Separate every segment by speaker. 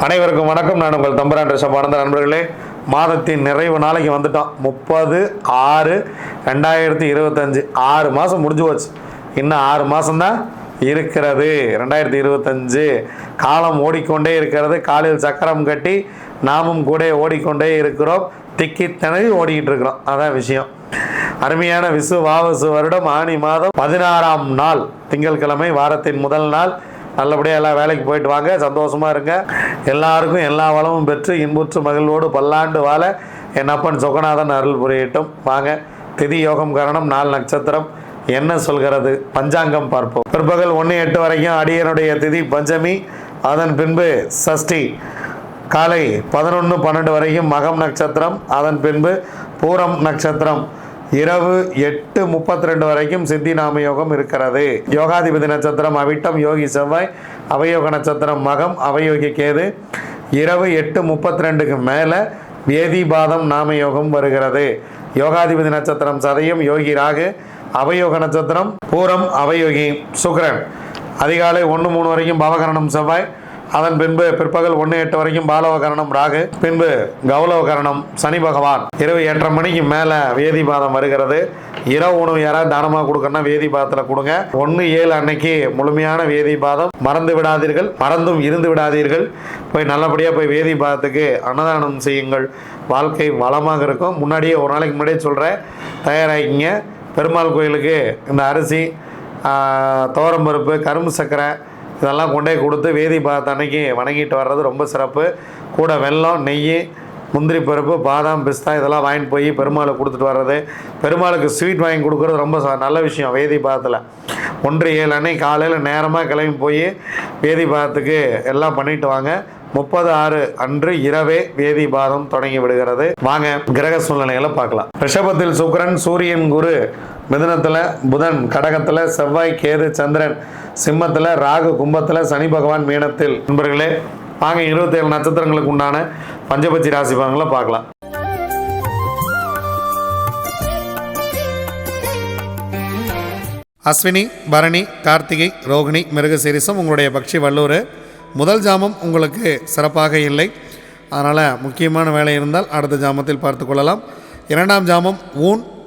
Speaker 1: அனைவருக்கும் வணக்கம். நான் உங்கள் தம்பரான் ரிஷபானந்த நண்பர்களே. மாதத்தின் நிறைவு நாளைக்கு வந்துட்டோம் முப்பது ஆறு ரெண்டாயிரத்தி இருபத்தஞ்சு. ஆறு மாதம் முடிஞ்சு போச்சு. இன்னும் ஆறு மாதம்தான் இருக்கிறது. ரெண்டாயிரத்தி இருபத்தஞ்சு. காலம் ஓடிக்கொண்டே இருக்கிறது. காலில் சக்கரம் கட்டி நாமும் கூட ஓடிக்கொண்டே இருக்கிறோம். திக்கி திணறி ஓடிக்கிட்டு இருக்கிறோம். அதான் விஷயம். அருமையான விசு வாவசு வருடம் ஆனி மாதம் பதினாறாம் நாள். திங்கட்கிழமை வாரத்தின் முதல் நாள். நல்லபடியாக எல்லாம் வேலைக்கு போயிட்டு வாங்க சந்தோஷமாக இருங்க. எல்லாருக்கும் எல்லா வளமும் பெற்று இன்புற்று மகிழ்வோடு பல்லாண்டு வாழ என் அப்பன் சொகநாதன் அருள் புரியட்டும். வாங்க திதி யோகம் காரணம் நாலு நட்சத்திரம். என்ன சொல்கிறது? பஞ்சாங்கம் பார்ப்போம். பிற்பகல் ஒன்று எட்டு வரைக்கும் அடியனுடைய திதி பஞ்சமி. அதன் பின்பு சஷ்டி. காலை பதினொன்று பன்னெண்டு வரைக்கும் மகம் நட்சத்திரம். அதன் பின்பு பூரம் நட்சத்திரம். இரவு எட்டு முப்பத்தி ரெண்டு வரைக்கும் சித்தி நாம யோகம் இருக்கிறது. யோகாதிபதி நட்சத்திரம் அவிட்டம் யோகி செவ்வாய் அவயோக நட்சத்திரம் மகம் அவயோகி கேது. இரவு எட்டு முப்பத்தி ரெண்டுக்கு மேலே வேதிபாதம் நாம யோகம் வருகிறது. யோகாதிபதி நட்சத்திரம் சதயம் யோகி ராகு அவயோக நட்சத்திரம் பூரம் அவயோகி சுக்ரன் அதிகாலை ஒன்று மூணு வரைக்கும் பவகரணம் செவ்வாய் அதன் பின்பு பிற்பகல் ஒன்று எட்டு வரைக்கும் பாலவகரணம் ராகு பின்பு கௌலவகரணம் சனி பகவான். இரவு எட்டரை மணிக்கு மேலே வேதிபாதம் வருகிறது. இரவு உணவு யாராவது தானமாக கொடுக்கணும்னா வேதிபாதத்தில் கொடுங்க. ஒன்று ஏழு அன்னைக்கு முழுமையான வேதிபாதம் மறந்து விடாதீர்கள். மறந்தும் இருந்து விடாதீர்கள். போய் நல்லபடியாக போய் வேதிபாதத்துக்கு அன்னதானம் செய்யுங்கள். வாழ்க்கை வளமாக இருக்கும். முன்னாடியே ஒரு நாளைக்கு முன்னாடியே சொல்கிறேன் தயாராகிங்க. பெருமாள் கோயிலுக்கு இந்த அரிசி துவரம்பருப்பு கரும்பு சர்க்கரை இதெல்லாம் கொண்டே கொடுத்து வேதி அன்னைக்கு வணங்கிட்டு வர்றது ரொம்ப சிறப்பு. கூட வெல்லம் நெய் முந்திரி பருப்பு பாதாம் பிஸ்தா இதெல்லாம் வாங்கிட்டு போய் பெருமாளுக்கு கொடுத்துட்டு வர்றது. பெருமாளுக்கு ஸ்வீட் வாங்கி கொடுக்குறது ரொம்ப ச- நல்ல விஷயம் வேதி பாதத்தில் ஒன்று ஏழு அன்னைக்கு காலையில் நேரமாக கிளம்பி போய் வேதி பாதத்துக்கு எல்லாம் பண்ணிட்டு வாங்க. முப்பது ஆறு அன்று இரவே வேதி பாதம் தொடங்கி விடுகிறது. வாங்க கிரக சூழ்நிலைகளை பார்க்கலாம். ரிஷபத்தில் சுக்கரன் சூரியன் குரு மிதுனத்தில் புதன் கடகத்தில் செவ்வாய் கேது சந்திரன் சிம்மத்தில் ராகு கும்பத்தில் சனி பகவான் மீனத்தில். நண்பர்களே வாங்க இருபத்தேழு நட்சத்திரங்களுக்கு உண்டான பஞ்சபட்சி ராசி பலன்களை பார்க்கலாம். அஸ்வினி பரணி கார்த்திகை ரோகிணி மிருகசீரிசம் உங்களுடைய பக்ஷி வல்லூர் முதல் ஜாமம் உங்களுக்கு சிறப்பாக இல்லை. அதனால் முக்கியமான வேலை இருந்தால் அடுத்த ஜாமத்தில் பார்த்து கொள்ளலாம். இரண்டாம் ஜாமம் ஊன்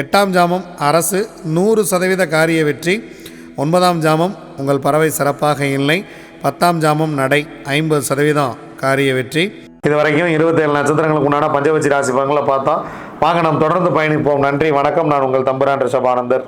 Speaker 1: எட்டாம் ஜாமம் அரசு நூறு சதவீத காரிய வெற்றி. ஒன்பதாம் ஜாமம் உங்கள் பறவை சிறப்பாக இல்லை. பத்தாம் ஜாமம் நடை ஐம்பது சதவீதம் காரிய வெற்றி. இது வரைக்கும் இருபத்தேழு நட்சத்திரங்களுக்கு உண்டான பஞ்சவச்சி ராசி பங்களை பார்த்தோம் வாங்க நாம் தொடர்ந்து பயணிப்போம். நன்றி வணக்கம். நான் உங்கள் தம்புரான் ரிஷபானந்தர்.